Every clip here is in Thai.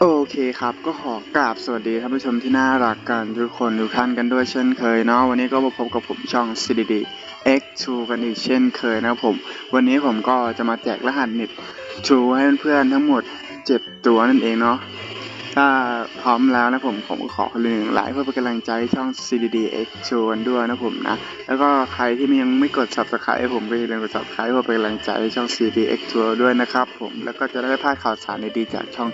โอเคครับก็ขอกราบสวัสดีท่านผู้ชมที่น่ารักกันทุกคนทุกท่านกันด้วยเช่นเคยเนาะวันนี้ก็มาพบกับผมช่อง CDD X2 กันอีกเช่นเคยนะครับผม วันนี้ผมก็จะมาแจกรหัสเน็ต True ให้เพื่อนๆทั้งหมด 7 ตัวนั่นเองเนาะ ถ้าพร้อมแล้วนะผมผมขอหนึ่งไลค์เพื่อเป็นกำลังใจช่อง CDD X2 กันด้วยนะผมนะ แล้วก็ใครที่ยังไม่กด subscribe ให้ผมก็อย่าลืมกด subscribe เพื่อเป็นกำลังใจให้ช่อง CDX Tour ด้วยนะครับผมแล้วก็จะได้ไม่พลาดข่าวสารดีๆจากช่อง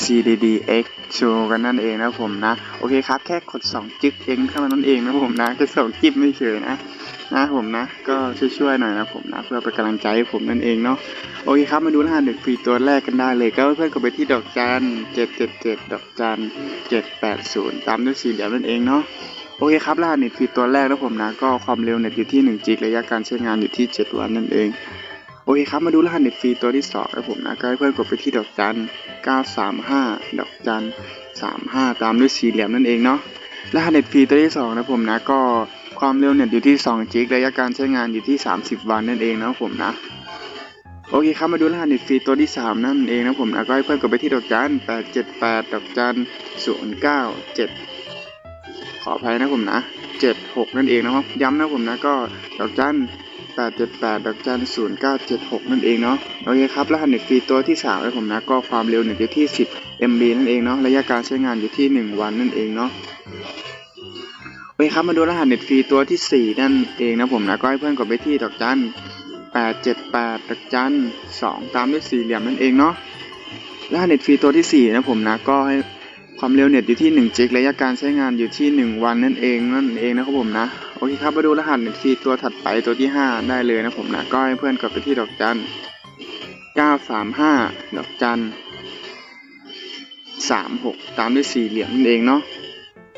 CDDX Tour กันนั่นเองนะผมนะ โอเคครับแค่กด 2 จึ๊กเองเท่านั้นเองนะผมนะแค่สองจิ๊บไม่เฉยนะนะผมนะก็ช่วยๆหน่อยนะผมนะเพื่อเป็นกำลังใจให้ผมนั่นเองเนาะโอเคครับมาดูรหัสเด็กฟรีตัวแรกกันได้เลยก็เพื่อนๆกดไปที่ดอกจัน777ดดอกจัน780ตามด้วยสี่เหลี่ยมนั่นเองเนาะโอเคครับรหัสเน็ตฟรีตัวแรกแล้วผมนะก็ความเร็วเน็ตอยู่ที่ 1 จิกระยะการใช้งานอยู่ที่ 7 วันนั่นเองโอเคครับมาดูรหัสเน็ตฟรีตัวที่2แล้วผมนะก็ให้เพื่อนกดไปที่ดอกจัน 935 ดอกจัน 35 ตามด้วยสี่เหลี่ยมนั่นเองเนาะรหัสเน็ตฟรีตัวที่2นะผมนะก็ความเร็วเน็ตอยู่ที่ 2 จิกระยะการใช้งานอยู่ที่ 30 วันนั่นเองนะผมนะ โอเคครับมาดูรหัสเน็ตฟรีตัวที่ 3 นั่นเองนะผมก็ให้เพื่อนกดไปที่ดอกจัน878 ดอกจัน097 ขออภัยนะผมนะ 76 นั่นเองนะครับย้ำนะผมนะก็ดอกจัน878ดอกจัน0976 นั่นเองเนาะโอเคครับรหัสเน็ตฟรีตัวที่3นะผมนะก็ความเร็วเน็ตอยู่ที่ 10 MB นั่นเองเนาะระยะการใช้งานอยู่ที่ 1 วันนั่นเองเนาะโอเคครับมาดูรหัสเน็ตฟรีตัวที่ 4 นั่นเองนะผมนะก็ให้เพื่อนกดไปที่ดอกจัน 878ดอกจัน 2 ตามด้วยสี่เหลี่ยมนั่นเองเนาะรหัสเน็ตฟรีตัวที่ 4 นะผมนะ ก็ให้ความเร็วเน็ตอยู่ที่1จิกระยะการใช้งานอยู่ที่ 1 วันนั่นเองนั่นเองนะครับผมนะ โอเคครับมาดูรหัสเน็ตฟรีตัวถัดไปตัวที่ 5 ได้เลยนะผมนะ ก็ให้เพื่อนกดไปที่ดอกจัน 935 ดอกจัน 36 ตามด้วยสี่เหลี่ยมนั่นเองเนาะ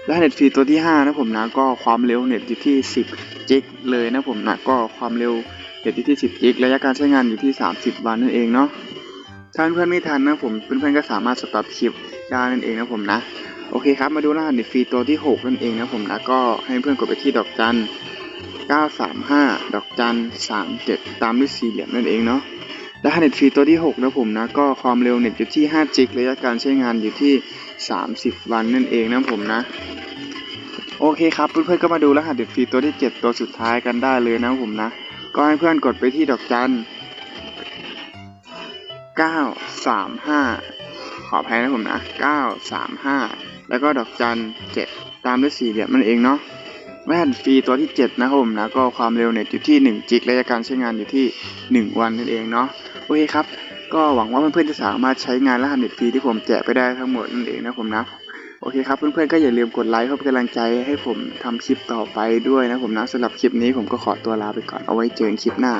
รหัสเน็ตฟรีตัวที่ 5 นะผมนะ ก็ความเร็วเน็ตอยู่ที่ 10จิกเลยนะผมนะ ก็ความเร็ว เน็ตอยู่ที่ 10จิก ระยะการใช้งานอยู่ที่ 30 วันนั่นเองเนาะ ถ้าเพื่อนไม่ทันนะผมเพื่อนๆก็สามารถสต็อปคลิปได้นั่นเองนะผมนะ โอเคครับ มาดูรหัสเน็ตฟรีตัวที่ 6 นั่นเองนะผมนะ ก็ให้เพื่อนกดไปที่ดอกจัน 935 ดอกจัน 37 ตามด้วยสี่เหลี่ยมนั่นเองเนาะ รหัสเน็ตฟรีตัวที่ 6 นะผมนะ ก็ความเร็วเน็ตอยู่ที่5จิก ระยะการใช้งานอยู่ที่ 30 วันนั่นเองนะผมนะโอเคครับเพื่อนๆก็มาดูรหัสเน็ตฟรีตัวที่ 7 ตัวสุดท้ายกันได้เลยนะผมนะ ก็ให้เพื่อนกดไปที่ดอกจัน 935 ขออภัยนะผมนะ 935 แล้วก็ดอกจัน 7 ตามด้วยสี่เหลี่ยมนั่นเองเนาะแว่นฟรีตัวที่ 7 นะครับผมนะ ก็ความเร็วเน็ตอยู่ที่ 1 จิกระยะการใช้งานอยู่ที่ 1 วันนั่นเองเนาะโอเคครับ ก็หวังว่าเพื่อนๆจะสามารถใช้งานรหัสเน็ตฟรีที่ผมแจกไปได้ทั้งหมดนั่นเองนะผมนะ โอเคครับเพื่อนๆก็อย่าลืมกดไลค์เพื่อเป็นกำลังใจให้ผมทำคลิปต่อไปด้วยนะผมนะสำหรับคลิปนี้ผมก็ขอตัวลาไปก่อนเอาไว้เจอกันคลิปหน้า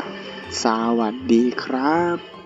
สวัสดีครับ